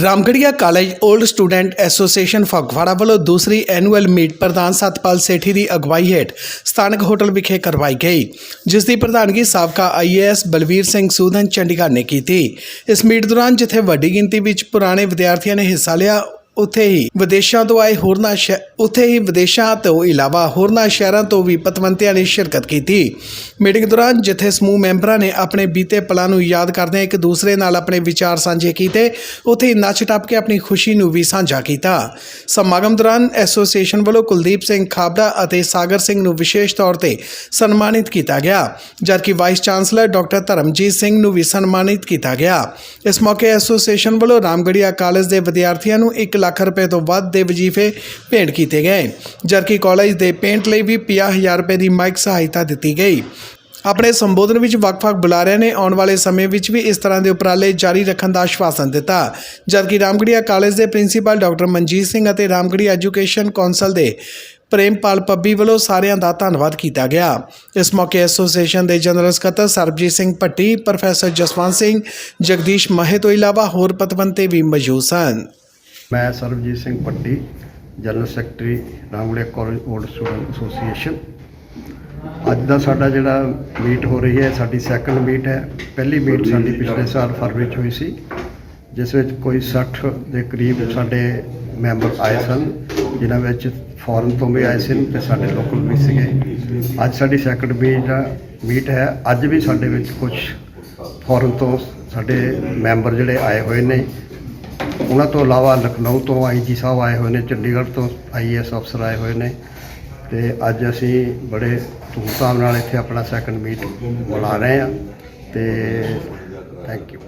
Ramgarhia college old student association Phagwara ਵੱਲੋਂ ਦੂਸਰੀ annual meat ਪ੍ਰਧਾਨ ਸਤਪਾਲ ਸੇਠੀ ਦੀ ਅਗਵਾਈ ਹੇਠ ਸਥਾਨਕ ਹੋਟਲ ਵਿਖੇ ਕਰਵਾਈ ਗਈ, ਜਿਸ ਦੀ ਪ੍ਰਧਾਨਗੀ ਸਾਬਕਾ ਆਈਏਐਸ ਬਲਵੀਰ ਸਿੰਘ ਸੂਦਨ ਚੰਡੀਗੜ੍ਹ ਨੇ ਕੀਤੀ। ਇਸ ਮੀਟ ਦੌਰਾਨ ਜਿੱਥੇ ਵੱਡੀ ਗਿਣਤੀ ਵਿੱਚ ਪੁਰਾਣੇ ਵਿਦਿਆਰਥੀਆਂ ਨੇ ਹਿੱਸਾ ਲਿਆ ਉੱਥੇ ਹੀ ਵਿਦੇਸ਼ਾਂ ਤੋਂ ਆਏ ਹੋਰਨਾਂ ਸ਼ਹਿ, ਉੱਥੇ ਹੀ ਵਿਦੇਸ਼ਾਂ ਤੋਂ ਇਲਾਵਾ ਹੋਰਨਾਂ ਸ਼ਹਿਰਾਂ ਤੋਂ ਵੀ ਪਤਵੰਤਿਆਂ ਨੇ ਸ਼ਿਰਕਤ ਕੀਤੀ। ਮੀਟਿੰਗ ਦੌਰਾਨ ਜਿੱਥੇ ਸਮੂਹ ਮੈਂਬਰਾਂ ਨੇ ਆਪਣੇ ਬੀਤੇ ਪਲਾਂ ਨੂੰ ਯਾਦ ਕਰਦਿਆਂ ਇੱਕ ਦੂਸਰੇ ਨਾਲ ਆਪਣੇ ਵਿਚਾਰ ਸਾਂਝੇ ਕੀਤੇ, ਉੱਥੇ ਹੀ ਨੱਚ ਟੱਪ ਕੇ ਆਪਣੀ ਖੁਸ਼ੀ ਨੂੰ ਵੀ ਸਾਂਝਾ ਕੀਤਾ। ਸਮਾਗਮ ਦੌਰਾਨ ਐਸੋਸੀਏਸ਼ਨ ਵੱਲੋਂ ਕੁਲਦੀਪ ਸਿੰਘ ਖਾਬੜਾ ਅਤੇ ਸਾਗਰ ਸਿੰਘ ਨੂੰ ਵਿਸ਼ੇਸ਼ ਤੌਰ ਤੇ ਸਨਮਾਨਿਤ ਕੀਤਾ ਗਿਆ, ਜਦਕਿ vice chancellor doctor Dharamjit Singh ਨੂੰ ਵੀ ਸਨਮਾਨਿਤ ਕੀਤਾ ਗਿਆ। ਇਸ ਮੌਕੇ ਐਸੋਸੀਏਸ਼ਨ ਵੱਲੋਂ ਰਾਮਗੜੀਆ ਕਾਲਜ ਦੇ ਵਿਦਿਆਰਥੀਆਂ ਨੂੰ ਇੱਕ ਲੱਖ ਰੁਪਏ ਤੋਂ ਵੱਧ ਦੇ ਵਜੀਫੇ ਭੇਂਟ ਕੀਤੇ ਗਏ। ਜਦਕਿ ਕਾਲਜ ਦੇ ਪੇਂਟ ਲਈ ਵੀ 50000 ਰੁਪਏ ਦੀ ਮਾਈਕ ਸਹਾਇਤਾ ਦਿੱਤੀ ਗਈ। ਆਪਣੇ ਸੰਬੋਧਨ ਵਿੱਚ ਵੱਖ-ਵੱਖ ਬੁਲਾਰਿਆਂ ਨੇ ਆਉਣ ਵਾਲੇ ਸਮੇਂ ਵਿੱਚ ਵੀ ਇਸ ਤਰ੍ਹਾਂ ਦੇ ਉਪਰਾਲੇ ਜਾਰੀ ਰੱਖਣ ਦਾ ਆਸ਼ਵਾਸਨ ਦਿੱਤਾ। ਜਦਕਿ ਰਾਮਗੜੀਆ ਕਾਲਜ ਦੇ ਪ੍ਰਿੰਸੀਪਲ ਡਾਕਟਰ ਮਨਜੀਤ ਸਿੰਘ ਅਤੇ ਰਾਮਗੜੀਆ ਐਜੂਕੇਸ਼ਨ ਕੌਂਸਲ ਦੇ ਪ੍ਰੇਮਪਾਲ ਪੱਬੀ ਵੱਲੋਂ ਸਾਰਿਆਂ ਦਾ ਧੰਨਵਾਦ ਕੀਤਾ ਗਿਆ। ਇਸ ਮੌਕੇ ਐਸੋਸੀਏਸ਼ਨ ਦੇ ਜਨਰਲ ਸਕੱਤਰ ਸਰਬਜੀਤ ਸਿੰਘ ਭੱਟੀ, ਪ੍ਰੋਫੈਸਰ ਜਸਵੰਤ ਸਿੰਘ, ਜਗਦੀਸ਼ ਮਹੇ ਤੋਂ ਇਲਾਵਾ ਹੋਰ ਪਤਵੰਤੇ ਵੀ ਮੌਜੂਦ ਸਨ। ਮੈਂ Sarabjit Singh Patti general secretary Ramgarhia college old student association ਅੱਜ ਦਾ ਸਾਡਾ ਜਿਹੜਾ ਮੀਟ ਹੋ ਰਹੀ ਹੈ ਸਾਡੀ ਸੈਕੰਡ ਮੀਟ ਹੈ। ਪਹਿਲੀ ਮੀਟ ਸਾਡੀ ਪਿਛਲੇ ਸਾਲ ਫਰਵਰੀ 'ਚ ਹੋਈ ਸੀ ਜਿਸ ਵਿੱਚ ਕੋਈ 60 ਦੇ ਕਰੀਬ ਸਾਡੇ ਮੈਂਬਰ ਆਏ ਸਨ ਜਿਨ੍ਹਾਂ ਵਿੱਚ ਫੋਰਨ ਤੋਂ ਵੀ ਆਏ ਸਨ ਤੇ ਸਾਡੇ ਲੋਕਲ ਵੀ ਸੀਗੇ। ਅੱਜ ਸਾਡੀ ਸੈਕੰਡ ਮੀਟ ਮੀਟ ਹੈ। ਅੱਜ ਵੀ ਸਾਡੇ ਵਿੱਚ ਕੁਝ ਫੋਰਨ ਤੋਂ ਸਾਡੇ ਮੈਂਬਰ ਜਿਹੜੇ ਆਏ ਹੋਏ ਨੇ ਉਹਨਾਂ ਤੋਂ ਇਲਾਵਾ ਲਖਨਊ ਤੋਂ ਆਈ ਜੀ ਸਾਹਿਬ ਆਏ ਹੋਏ ਨੇ, ਚੰਡੀਗੜ੍ਹ ਤੋਂ ਆਈ ਆਈਐਸ ਅਫਸਰ ਆਏ ਹੋਏ ਨੇ ਤੇ ਅੱਜ ਅਸੀਂ ਬੜੇ ਧੂਮਧਾਮ ਨਾਲ ਇੱਥੇ ਆਪਣਾ ਸੈਕੰਡ ਮੀਟ ਮਨਾ ਰਹੇ ਹਾਂ ਤੇ ਥੈਂਕ ਯੂ